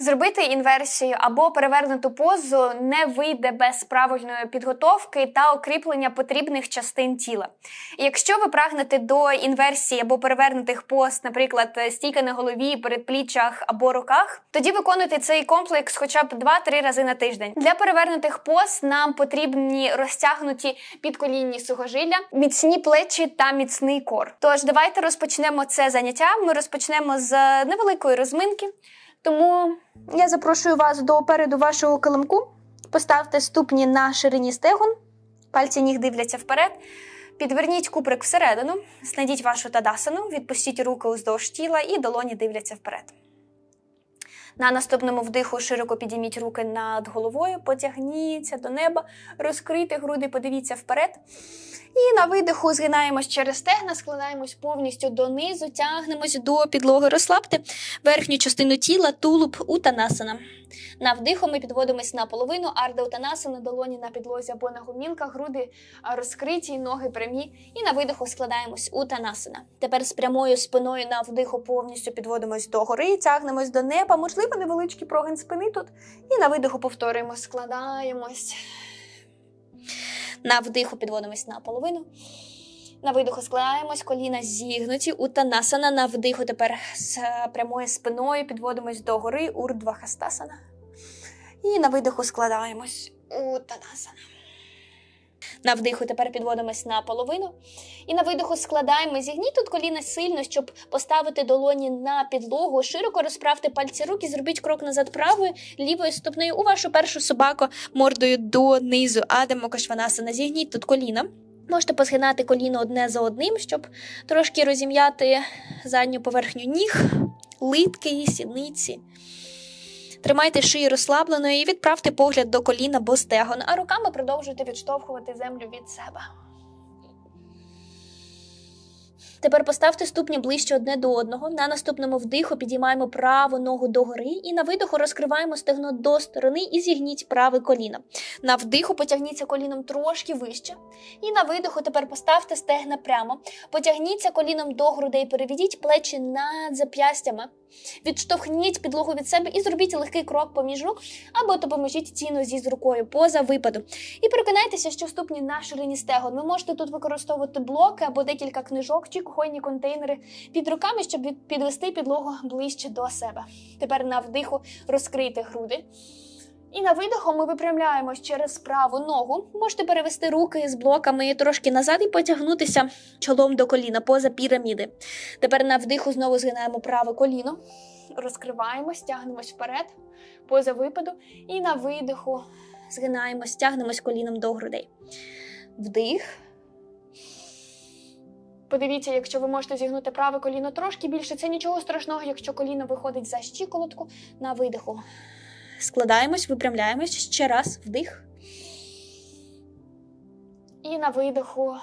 Зробити інверсію або перевернуту позу не вийде без правильної підготовки та укріплення потрібних частин тіла. Якщо ви прагнете до інверсії або перевернутих поз, наприклад, стійка на голові, передпліччях або руках, тоді виконуйте цей комплекс хоча б 2-3 рази на тиждень. Для перевернутих поз нам потрібні розтягнуті підколінні сухожилля, міцні плечі та міцний кор. Тож давайте розпочнемо це заняття. Ми розпочнемо з невеликої розминки. Тому я запрошую вас до переду вашого килимку. Поставте ступні на ширині стегон, пальці ніг дивляться вперед. Підверніть куприк всередину, знайдіть вашу тадасану, відпустіть руки уздовж тіла і долоні дивляться вперед. На наступному вдиху широко підійміть руки над головою, потягніться до неба, розкрийте груди, подивіться вперед. І на видиху згинаємось через стегна, складаємось повністю донизу, тягнемось до підлоги, розслабте верхню частину тіла, тулуб утанасана. На вдиху ми підводимось на половину, арда утанасана, долоні на підлозі або на гумілках, груди розкриті, ноги прямі. І на видиху складаємось утанасана. Тепер з прямою спиною на вдиху повністю підводимось до гори, тягнемось до неба, можливо, невеличкий прогин спини тут. І на видиху повторюємо, складаємось. На вдиху підводимось на половину. На видиху складаємось, коліна зігнуті, утанасана. На вдиху тепер з прямою спиною підводимось до гори, урдва хастасана. І на видиху складаємось, утанасана. На вдиху тепер підводимось на половину. І на видиху складаємо. Зігніть тут коліна сильно, щоб поставити долоні на підлогу. Широко розправте пальці рук і зробіть крок назад правою, лівою ступнею у вашу першу собаку мордою донизу. Адемо кашванасана. Зігніть тут коліна. Можете позгинати коліно одне за одним, щоб трошки розім'яти задню поверхню ніг, литки, сідниці. Тримайте шию розслабленою і відправте погляд до коліна або стегон, а руками продовжуйте відштовхувати землю від себе. Тепер поставте ступні ближче одне до одного. На наступному вдиху підіймаємо праву ногу догори і на видиху розкриваємо стегно до сторони і зігніть праве коліно. На вдиху потягніться коліном трошки вище. І на видиху тепер поставте стегна прямо. Потягніться коліном до грудей, переведіть плечі над зап'ястями. Відштовхніть підлогу від себе і зробіть легкий крок поміж рук або допоможіть цій нозі з рукою поза випаду. І переконайтеся, що ступні на ширині стегон. Ви можете тут використовувати блоки або декілька книжок чи кухонні контейнери під руками, щоб підвести підлогу ближче до себе. Тепер на вдиху розкрийте груди. І на видиху ми випрямляємось через праву ногу. Можете перевести руки з блоками трошки назад і потягнутися чолом до коліна поза піраміди. Тепер на вдиху знову згинаємо праве коліно, розкриваємось, тягнемось вперед, поза випаду. І на видиху згинаємось, тягнемось коліном до грудей. Вдих. Подивіться, якщо ви можете зігнути праве коліно трошки більше, це нічого страшного, якщо коліно виходить за щиколотку на видиху. Складаємось, випрямляємось. Ще раз вдих. І на видиху.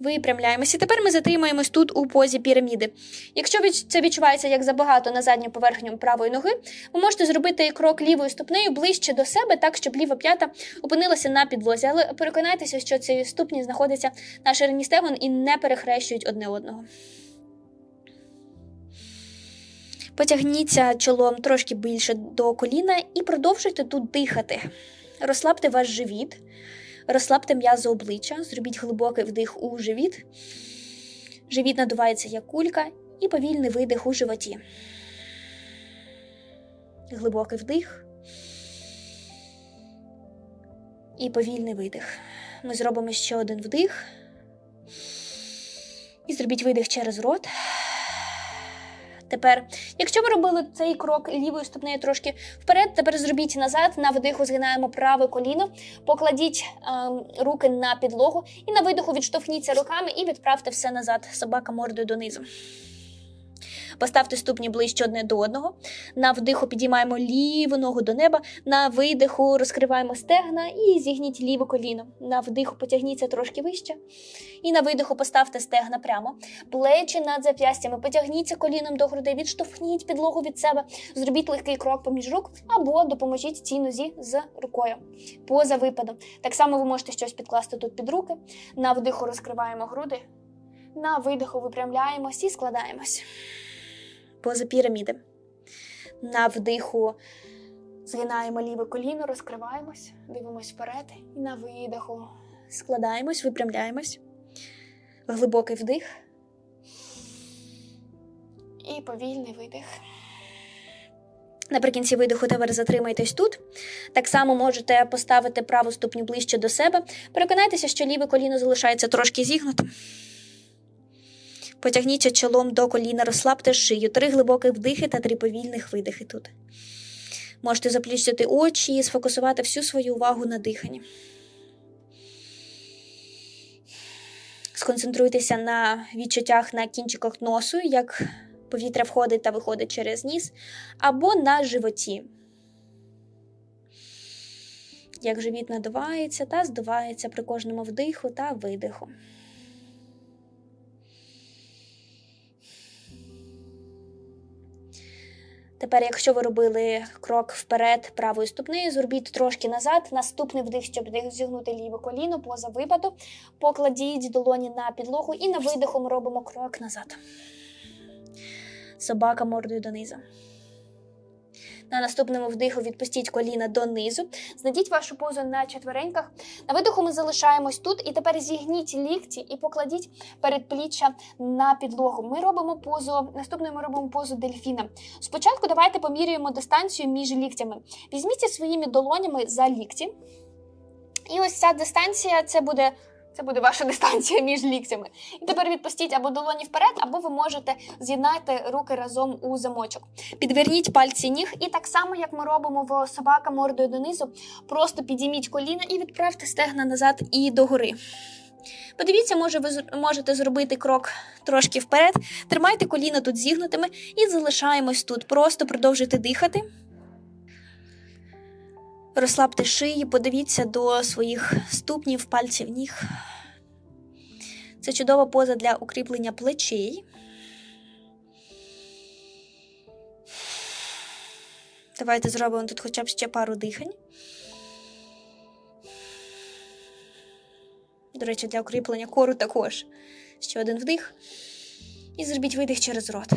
Випрямляємося. І тепер ми затримаємось тут у позі піраміди. Якщо це відчувається як забагато на задню поверхню правої ноги, ви можете зробити крок лівою ступнею ближче до себе, так, щоб ліва п'ята опинилася на підлозі. Але переконайтеся, що ці ступні знаходяться на ширині стегон і не перехрещують одне одного. Потягніться чолом трошки більше до коліна і продовжуйте тут дихати. Розслабте ваш живіт, розслабте м'язо обличчя, зробіть глибокий вдих у живіт. Живіт надувається як кулька і повільний видих у животі. Глибокий вдих. І повільний видих. Ми зробимо ще один вдих. І зробіть видих через рот. Тепер, якщо ви робили цей крок лівою ступнею трошки вперед, тепер зробіть назад. На вдиху згинаємо праве коліно, покладіть е, руки на підлогу і на видиху відштовхніться руками і відправте все назад. Собака мордою донизу. Поставте ступні ближче одне до одного. На вдиху підіймаємо ліву ногу до неба. На видиху розкриваємо стегна і зігніть ліве коліно. На вдиху потягніться трошки вище. І на видиху поставте стегна прямо. Плечі над зап'ястями. Потягніться коліном до грудей, відштовхніть підлогу від себе. Зробіть легкий крок поміж рук або допоможіть цій нозі з рукою. Поза випадом. Так само ви можете щось підкласти тут під руки. На вдиху розкриваємо груди. На видиху випрямляємось і складаємось. Поза піраміди. На вдиху згинаємо ліве коліно, розкриваємось, дивимось вперед. І на видиху складаємось, випрямляємось. Глибокий вдих. І повільний видих. Наприкінці видиху тепер затримайтесь тут. Так само можете поставити праву ступню ближче до себе. Переконайтеся, що ліве коліно залишається трошки зігнутим. Потягніться чолом до коліна, розслабте шию. Три глибоких вдихи та три повільних видихи тут. Можете заплющити очі і сфокусувати всю свою увагу на диханні. Сконцентруйтеся на відчуттях на кінчиках носу, як повітря входить та виходить через ніс, або на животі. Як живіт надувається та здувається при кожному вдиху та видиху. Тепер, якщо ви робили крок вперед правою ступнею, зробіть трошки назад. Наступний вдих, щоб зігнути ліве коліно поза випаду. Покладіть долоні на підлогу і на видиху ми робимо крок назад. Собака мордою донизу. На наступному вдиху відпустіть коліна донизу. Знайдіть вашу позу на четвереньках. На видиху ми залишаємось тут. І тепер зігніть лікті і покладіть передпліччя на підлогу. Ми робимо позу. Наступною ми робимо позу дельфіна. Спочатку давайте поміряємо дистанцію між ліктями. Візьміть своїми долонями за лікті. І ось ця дистанція це буде. Це буде ваша дистанція між ліктями. І тепер відпустіть або долоні вперед, або ви можете з'єднати руки разом у замочок. Підверніть пальці ніг, і так само, як ми робимо в собака мордою донизу, просто підійміть коліна і відправте стегна назад і догори. Подивіться, може, ви можете зробити крок трошки вперед. Тримайте коліна тут зігнутими і залишаємось тут. Просто продовжуйте дихати. Розслабте шиї, подивіться до своїх ступнів, пальців ніг. Це чудова поза для укріплення плечей. Давайте зробимо тут хоча б ще пару дихань. До речі, для укріплення кору також. Ще один вдих. І зробіть видих через рот.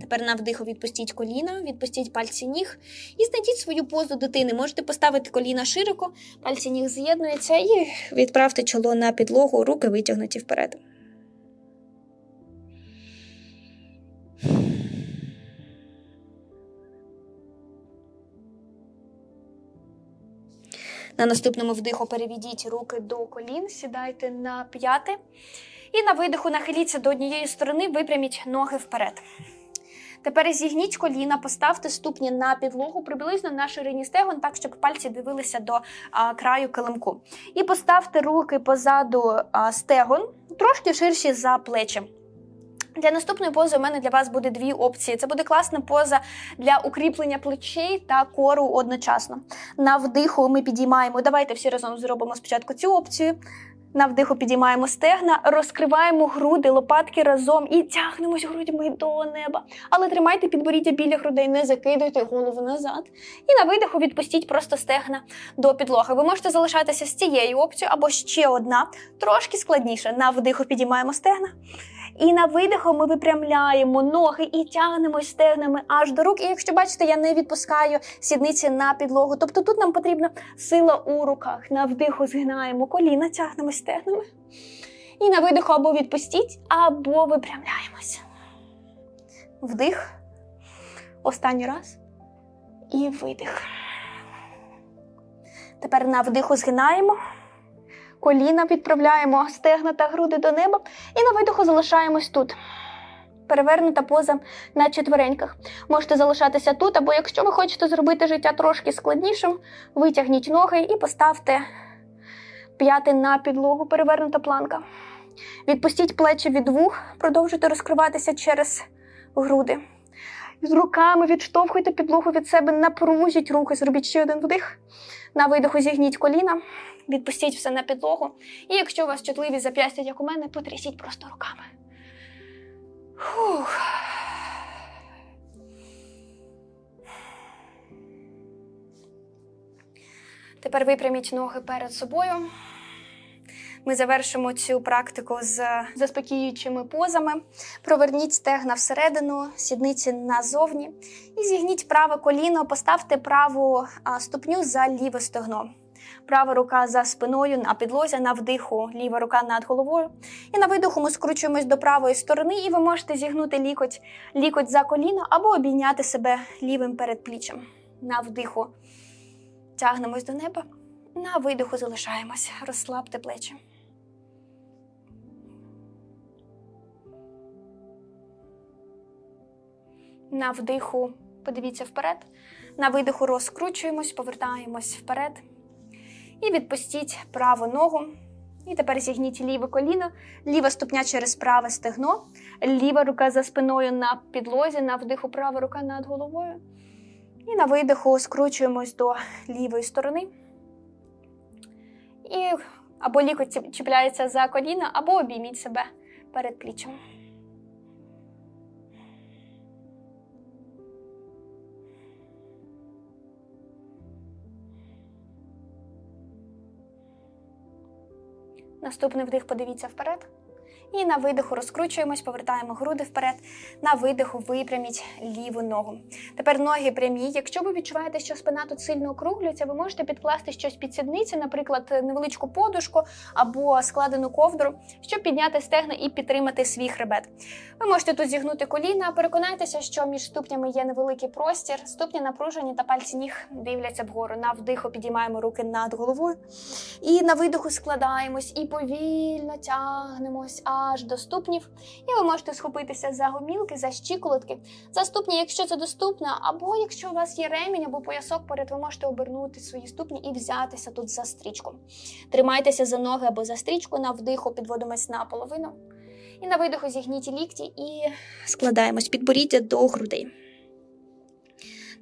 Тепер на вдиху відпустіть коліна, відпустіть пальці ніг і знайдіть свою позу дитини. Можете поставити коліна широко, пальці ніг з'єднуються і відправте чоло на підлогу, руки витягнуті вперед. На наступному вдиху переведіть руки до колін, сідайте на п'яти. І на видиху нахиліться до однієї сторони, випряміть ноги вперед. Тепер зігніть коліна, поставте ступні на підлогу приблизно на ширині стегон, так щоб пальці дивилися до а, краю килимку. І поставте руки позаду а, стегон, трошки ширші за плечі. Для наступної пози у мене для вас буде дві опції. Це буде класна поза для укріплення плечей та кору одночасно. На вдиху ми підіймаємо. Давайте всі разом зробимо спочатку цю опцію. На вдиху підіймаємо стегна, розкриваємо груди, лопатки разом і тягнемось грудьми до неба. Але тримайте підборіддя біля грудей, не закидуйте голову назад. І на видиху відпустіть просто стегна до підлоги. Ви можете залишатися з цією опцією або ще одна, трошки складніше. На вдиху підіймаємо стегна. І на видиху ми випрямляємо ноги і тягнемось стегнами аж до рук. І якщо бачите, я не відпускаю сідниці на підлогу. Тобто тут нам потрібна сила у руках. На вдиху згинаємо коліна, тягнемось стегнами. І на видиху або відпустіть, або випрямляємось. Вдих. Останній раз. І видих. Тепер на вдиху згинаємо. Коліна відправляємо стегна та груди до неба. І на видиху залишаємось тут. Перевернута поза на четвереньках. Можете залишатися тут, або якщо ви хочете зробити життя трошки складнішим, витягніть ноги і поставте п'яти на підлогу, перевернута планка. Відпустіть плечі від вух, продовжуйте розкриватися через груди. З руками відштовхуйте підлогу від себе, напружіть руки, зробіть ще один вдих. На видиху зігніть коліна, відпустіть все на підлогу. І якщо у вас чутливі зап'ястя, як у мене, потрясіть просто руками. Фух. Тепер випряміть ноги перед собою. Ми завершимо цю практику з заспокіюючими позами. Проверніть стегна всередину, сідниці назовні і зігніть праве коліно, поставте праву ступню за ліве стегно. Права рука за спиною на підлозі, на вдиху, ліва рука над головою. І на видиху ми скручуємось до правої сторони, і ви можете зігнути лікоть, лікоть за коліно або обійняти себе лівим передпліччям. На вдиху тягнемось до неба, на видиху залишаємось. Розслабте плечі. На вдиху подивіться вперед. На видиху розкручуємось, повертаємось вперед. І відпустіть праву ногу. І тепер зігніть ліве коліно, ліва ступня через праве стегно, ліва рука за спиною на підлозі, на вдиху права рука над головою. І на видиху скручуємось до лівої сторони. І або лікоть чіпляється за коліно, або обійміть себе перед плічем. Наступний вдих, подивіться вперед. І на видиху розкручуємось, повертаємо груди вперед. На видиху випряміть ліву ногу. Тепер ноги прямі. Якщо ви відчуваєте, що спина тут сильно округлюється, ви можете підкласти щось під сідниці, наприклад, невеличку подушку або складену ковдру, щоб підняти стегна і підтримати свій хребет. Ви можете тут зігнути коліна, переконайтеся, що між ступнями є невеликий простір, ступні напружені та пальці ніг дивляться вгору. На вдиху підіймаємо руки над головою. І на видиху складаємось і повільно тягнемось аж до ступнів. І ви можете схопитися за гомілки, за щиколотки, за ступні, якщо це доступно, або якщо у вас є ремінь або поясок поряд, ви можете обернути свої ступні і взятися тут за стрічку. Тримайтеся за ноги або за стрічку, на вдиху підводимось на половину. І на видиху зігніть лікті і складаємось підборіддя до грудей.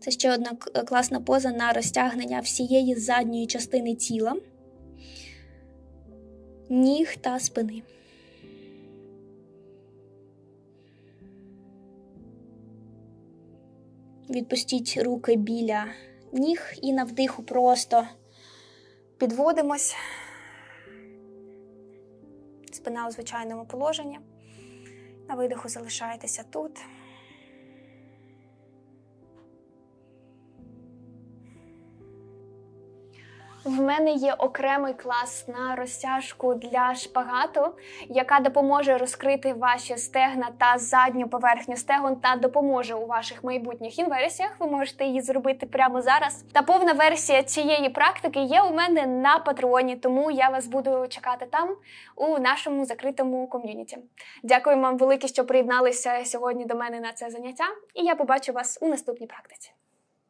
Це ще одна класна поза на розтягнення всієї задньої частини тіла, ніг та спини. Відпустіть руки біля ніг і на вдиху просто підводимось. Спина у звичайному положенні. На видиху залишаєтеся тут. В мене є окремий клас на розтяжку для шпагату, яка допоможе розкрити ваші стегна та задню поверхню стегон та допоможе у ваших майбутніх інверсіях. Ви можете її зробити прямо зараз. Та повна версія цієї практики є у мене на патреоні, тому я вас буду чекати там у нашому закритому ком'юніті. Дякую вам велике, що приєдналися сьогодні до мене на це заняття, і я побачу вас у наступній практиці.